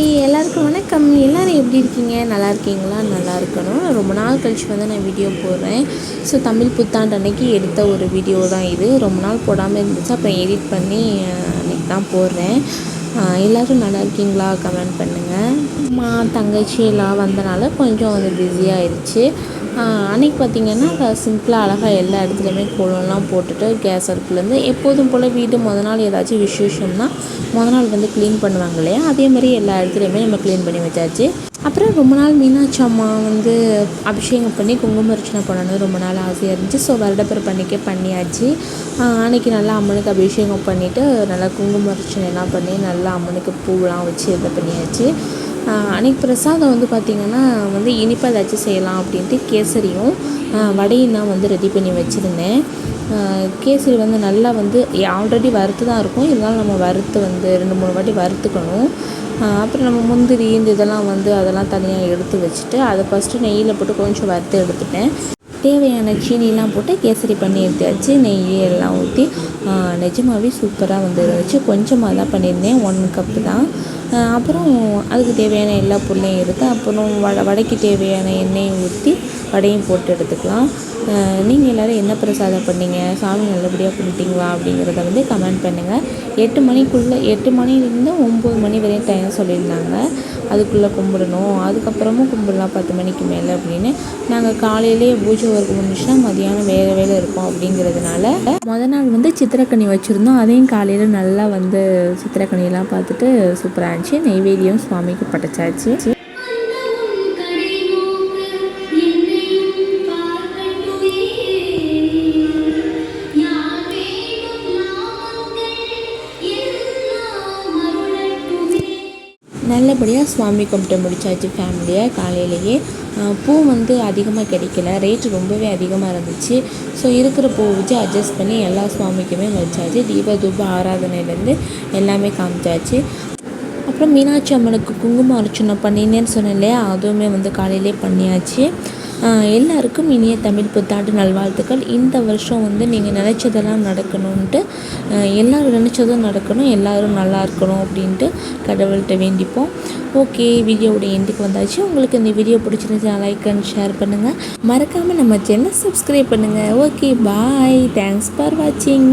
Hi எல்லாருக்கும் வணக்கம். எல்லோரும் எப்படி இருக்கீங்க? நல்லா இருக்கீங்களா? நல்லா இருக்கணும். ரொம்ப நாள் கழிச்சு வந்து நான் வீடியோ போடுறேன். ஸோ தமிழ் புத்தாண்டு அன்னைக்கு எடுத்த ஒரு வீடியோ தான் இது. ரொம்ப நாள் போடாமல் இருந்துச்சு. அப்புறம் எடிட் பண்ணி அன்றைக்கி அன்னைக்கு தான் போடுறேன். எல்லோரும் நல்லா இருக்கீங்களா? கமெண்ட் பண்ணுங்கள் அம்மா தங்கச்சி எல்லாம் வந்தனால கொஞ்சம் வந்து பிஸியாகிடுச்சு அன்றைக்கி பார்த்திங்கன்னா சிம்பிளாக அழகாக எல்லா இடத்துலையுமே கோலம்லாம் போட்டுட்டு கேஸ் அடுப்புலேருந்து எப்போதும் போல் வீடு முத நாள் ஏதாச்சும் விசேஷம்னா முத நாள் வந்து க்ளீன் பண்ணுவாங்க இல்லையா? அதே மாதிரி எல்லா இடத்துலையுமே நம்ம க்ளீன் பண்ணி வச்சாச்சு. அப்புறம் ரொம்ப நாள் மீனாட்சி அம்மா வந்து அபிஷேகம் பண்ணி குங்குமர்ச்சனை பண்ணணும். ரொம்ப நாள் ஆசையாக இருந்துச்சு. ஸோ வருடப்பிற பண்ணிக்கே பண்ணியாச்சு. அன்றைக்கி அன்னைக்கு நல்லா அம்மனுக்கு அபிஷேகம் பண்ணிவிட்டு நல்லா குங்கும பண்ணி நல்லா அம்மனுக்கு பூவெலாம் வச்சு இது பண்ணியாச்சு. அன்னைக்கு பிரசாதம் வந்து பார்த்திங்கன்னா வந்து இனிப்பாக ஏதாச்சும் செய்யலாம் அப்படின்ட்டு கேசரியும் வடையும் தான் வந்து ரெடி பண்ணி வச்சுருந்தேன். கேசரி வந்து நல்லா வந்து ஆல்ரெடி வறுத்து தான் இருக்கும். இருந்தாலும் நம்ம வறுத்து வந்து ரெண்டு மூணு வாட்டி வறுத்துக்கணும். அப்புறம் நம்ம முந்திரி இந்த இதெல்லாம் வந்து அதெல்லாம் தனியாக எடுத்து வச்சுட்டு அதை ஃபஸ்ட்டு நெய்யில் போட்டு கொஞ்சம் வறுத்து எடுத்துட்டேன். தேவையான சீனிலாம் போட்டு கேசரி பண்ணி எடுத்தாச்சு. நெய் எல்லாம் ஊற்றி நிஜமாகவே சூப்பராக வந்து இருந்துச்சு. கொஞ்சமாக தான் பண்ணியிருந்தேன். ஒன் கப்பு தான். அப்புறம் அதுக்கு தேவையான எல்லா பொருளையும் எடுத்து அப்புறம் வடை வடைக்கு தேவையான எண்ணெயை ஊற்றி வடையும் போட்டு எடுத்துக்கலாம். நீங்கள் எல்லோரும் என்ன பிரசாதம் பண்ணீங்க? சாமி நல்லபடியாக கும்பிட்டீங்களா? அப்படிங்கிறத வந்து கமெண்ட் பண்ணுங்கள் எட்டு மணிக்குள்ளே எட்டு மணிலேருந்து ஒம்பது மணி வரையும் டைம் சொல்லியிருந்தாங்க. அதுக்குள்ளே கும்பிடணும். அதுக்கப்புறமும் கும்பிடலாம் பத்து மணிக்கு மேலே அப்படின்னு. நாங்கள் காலையிலேயே பூஜை ஒர்க் முடிஞ்சுன்னா மதியானம் வேறு வேலை இருக்கும் அப்படிங்கிறதுனால மொதல் நாள் வந்து சித்திரக்கனி வச்சுருந்தோம். அதையும் காலையில் நல்லா வந்து சித்திரக்கனியெல்லாம் பார்த்துட்டு சூப்பராக இருந்துச்சு. நெய்வேதியம் சுவாமிக்கு படைச்சாச்சு. நல்லபடியாக சுவாமி கும்பிட்டு முடிச்சாச்சு ஃபேமிலியாக காலையிலேயே. பூ வந்து அதிகமாக கிடைக்கல. ரேட்டு ரொம்பவே அதிகமாக இருந்துச்சு. ஸோ இருக்கிற பூ வச்சு அட்ஜஸ்ட் பண்ணி எல்லா சுவாமிக்குமே வச்சாச்சு. தீப தூப ஆராதனையிலேருந்து எல்லாமே காமிச்சாச்சு. அப்புறம் மீனாட்சி அம்மனுக்கு குங்குமம் அர்ச்சனை பண்ணினேன்னு சொன்னேன் இல்லையா? அதுவுமே வந்து காலையிலே பண்ணியாச்சு. எல்லாருக்கும் இனிய தமிழ் புத்தாண்டு நல்வாழ்த்துக்கள். இந்த வருஷம் வந்து நீங்கள் நினச்சதெல்லாம் நடக்கணும்ன்ட்டு எல்லோரும் நினச்சதும் நடக்கணும் எல்லோரும் நல்லா இருக்கணும் அப்படின்ட்டு கடவுள்கிட்ட வேண்டிப்போம். ஓகே வீடியோவோட எண்டுக்கு வந்தாச்சு. உங்களுக்கு இந்த வீடியோ பிடிச்சிருந்துச்சா லைக் அண்ட் ஷேர் பண்ணுங்கள் மறக்காமல் நம்ம சேனல் சப்ஸ்கிரைப் பண்ணுங்கள் ஓகே பாய் தேங்க்ஸ் ஃபார் வாட்சிங்